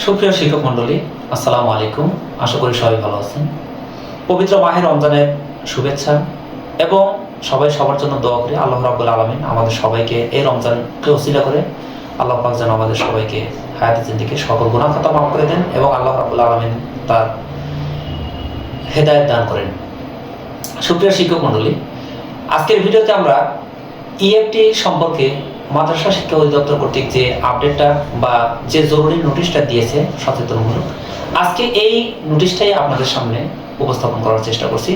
সুপ্রিয় শিক্ষক মণ্ডলী, আসসালামু আলাইকুম। আশা করি সবাই ভালো আছেন। পবিত্র মাহে রমজানের শুভেচ্ছা এবং সবাই সবার জন্য দোয়া করি, আল্লাহ রাবুল আলমিন আমাদের সবাইকে এই রমজানকে অসিলা করে, আল্লাহ পাক যেন আমাদের সবাইকে হায়াতে জিন্দিকে সকল গুণা খাতা মাফ করে দেন এবং আল্লাহ রাবুল আলমিন তার হেদায়ত দান করেন। সুপ্রিয় শিক্ষক মণ্ডলী, আজকের ভিডিওতে আমরা ইএফটি সম্পর্কে মাদ্রাসা শিক্ষা অধিদপ্তর কর্তৃক যে আপডেটটা বা যে জরুরি নোটিশটা দিয়েছে সচেতনমূলক, আজকে এই নোটিশটাই আপনাদের সামনে উপস্থাপন করার চেষ্টা করছি।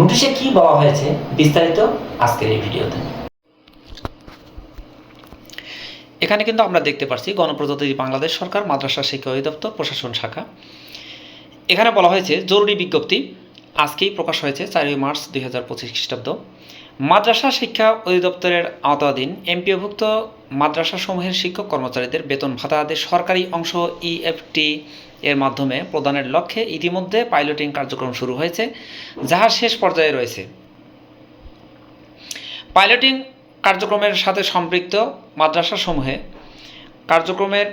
নোটিশে কি বলা হয়েছে বিস্তারিত আজকের এই ভিডিওতে। এখানে কিন্তু আমরা দেখতে পাচ্ছি গণপ্রজাতন্ত্রী বাংলাদেশ সরকার, মাদ্রাসা শিক্ষা অধিদপ্তর, প্রশাসন শাখা। এখানে বলা হয়েছে, জরুরি বিজ্ঞপ্তি আজকেই প্রকাশ হয়েছে চারই মার্চ দুই হাজার পঁচিশ খ্রিস্টাব্দ। মাদ্রাসা শিক্ষা অধিদপ্তরের আওতাধীন এমপিওভুক্ত মাদ্রাসাসমূহের শিক্ষক কর্মচারীদের বেতন ভাতা সরকারি অংশ ইএফটি এর মাধ্যমে প্রদানের লক্ষ্যে ইতিমধ্যে পাইলটিং কার্যক্রম শুরু হয়েছে, যাহা শেষ পর্যায়ে রয়েছে। পাইলটিং কার্যক্রমের সাথে সম্পৃক্ত মাদ্রাসাসমূহে কার্যক্রমের,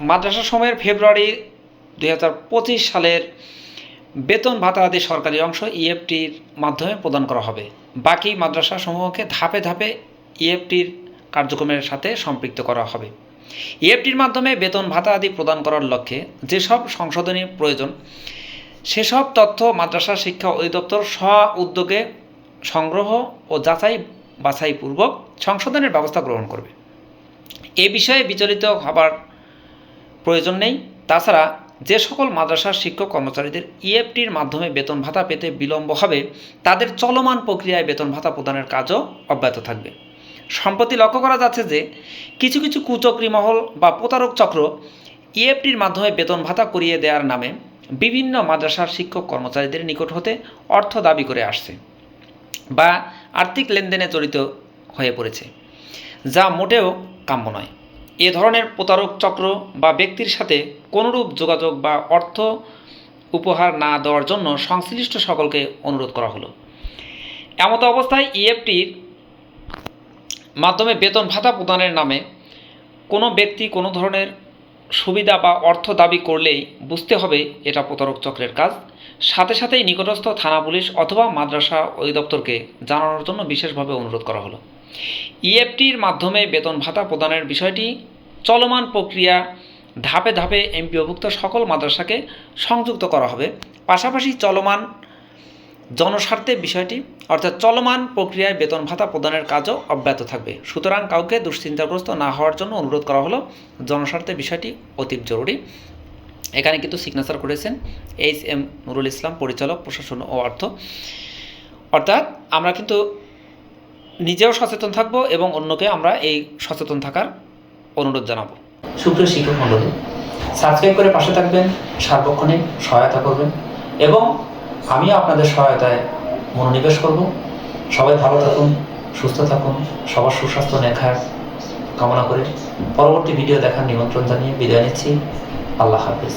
মাদ্রাসাসমূহের ফেব্রুয়ারি দু হাজার পঁচিশ সালের বেতন ভাতা আদি সরকারি অংশ ইএফটির মাধ্যমে প্রদান করা হবে। বাকি মাদ্রাসা সমূহকে ধাপে ধাপে ইএফটির কার্যক্রমের সাথে সম্পৃক্ত করা হবে। ইএফটির মাধ্যমে বেতন ভাতা আদি প্রদান করার লক্ষ্যে যেসব সংশোধনী প্রয়োজন, সেসব তথ্য মাদ্রাসা শিক্ষা অধিদপ্তর স্ব উদ্যোগে সংগ্রহ ও যাচাই বাছাইপূর্বক সংশোধনের ব্যবস্থা গ্রহণ করবে। এ বিষয়ে বিচলিত হবার প্রয়োজন নেই। তাছাড়া যে সকল মাদ্রাসার শিক্ষক কর্মচারীদের ইএফটির মাধ্যমে বেতন ভাতা পেতে বিলম্ব হবে, তাদের চলমান প্রক্রিয়ায় বেতন ভাতা প্রদানের কাজও অব্যাহত থাকবে। সম্প্রতি লক্ষ্য করা যাচ্ছে যে, কিছু কিছু কুচক্রি মহল বা প্রতারক চক্র ইএফটির মাধ্যমে বেতন ভাতা করিয়ে দেওয়ার নামে বিভিন্ন মাদ্রাসার শিক্ষক কর্মচারীদের নিকট হতে অর্থ দাবি করে আসছে বা আর্থিক লেনদেনে জড়িত হয়ে পড়েছে, যা মোটেও কাম্য নয়। এ ধরনের প্রতারক চক্র বা ব্যক্তির সাথে কোনরূপ যোগাযোগ বা অর্থ উপহার না দেওয়ার জন্য সংশ্লিষ্ট সকলকে অনুরোধ করা হলো। এমতো অবস্থায় ইএফটির মাধ্যমে বেতন ভাতা প্রদানের নামে কোনো ব্যক্তি কোনো ধরনের সুবিধা বা অর্থ দাবি করলেই বুঝতে হবে এটা প্রতারক চক্রের কাজ। সাথে সাথেই নিকটস্থ থানা পুলিশ অথবা মাদ্রাসা অধিদপ্তরকে জানানোর জন্য বিশেষভাবে অনুরোধ করা হলো। ইএফটির মাধ্যমে বেতন ভাতা প্রদানের বিষয়টি চলমান প্রক্রিয়া ধাপে ধাপে এমপিওভুক্ত সকল মাদ্রাসাকে সংযুক্ত করা হবে। পাশাপাশি চলমান জনস্বার্থে বিষয়টি, অর্থাৎ চলমান প্রক্রিয়ায় বেতন ভাতা প্রদানের কাজও অব্যাহত থাকবে। সুতরাং কাউকে দুশ্চিন্তাগ্রস্ত না হওয়ার জন্য অনুরোধ করা হলো, জনস্বার্থে বিষয়টি অতি জরুরি। এখানে কিন্তু সিগনেচার করেছেন এইচ এম নুরুল ইসলাম, পরিচালক, প্রশাসন ও অর্থ। অর্থাৎ আমরা কিন্তু নিজেও সচেতন থাকব এবং অন্যকে আমরা এই সচেতন থাকার অনুরোধ জানাব। সুপ্রিয় শিক্ষক মণ্ডলী, সাবস্ক্রাইব করে পাশে থাকবেন, সার্বক্ষণিক সহায়তা করবেন এবং আমিও আপনাদের সহায়তায় মনোনিবেশ করব। সবাই ভালো থাকুন, সুস্থ থাকুন, সবার সুস্বাস্থ্য নেখার কামনা করে। পরবর্তী ভিডিও দেখার নিমন্ত্রণ জানিয়ে বিদায় নিচ্ছি। আল্লাহ হাফিজ।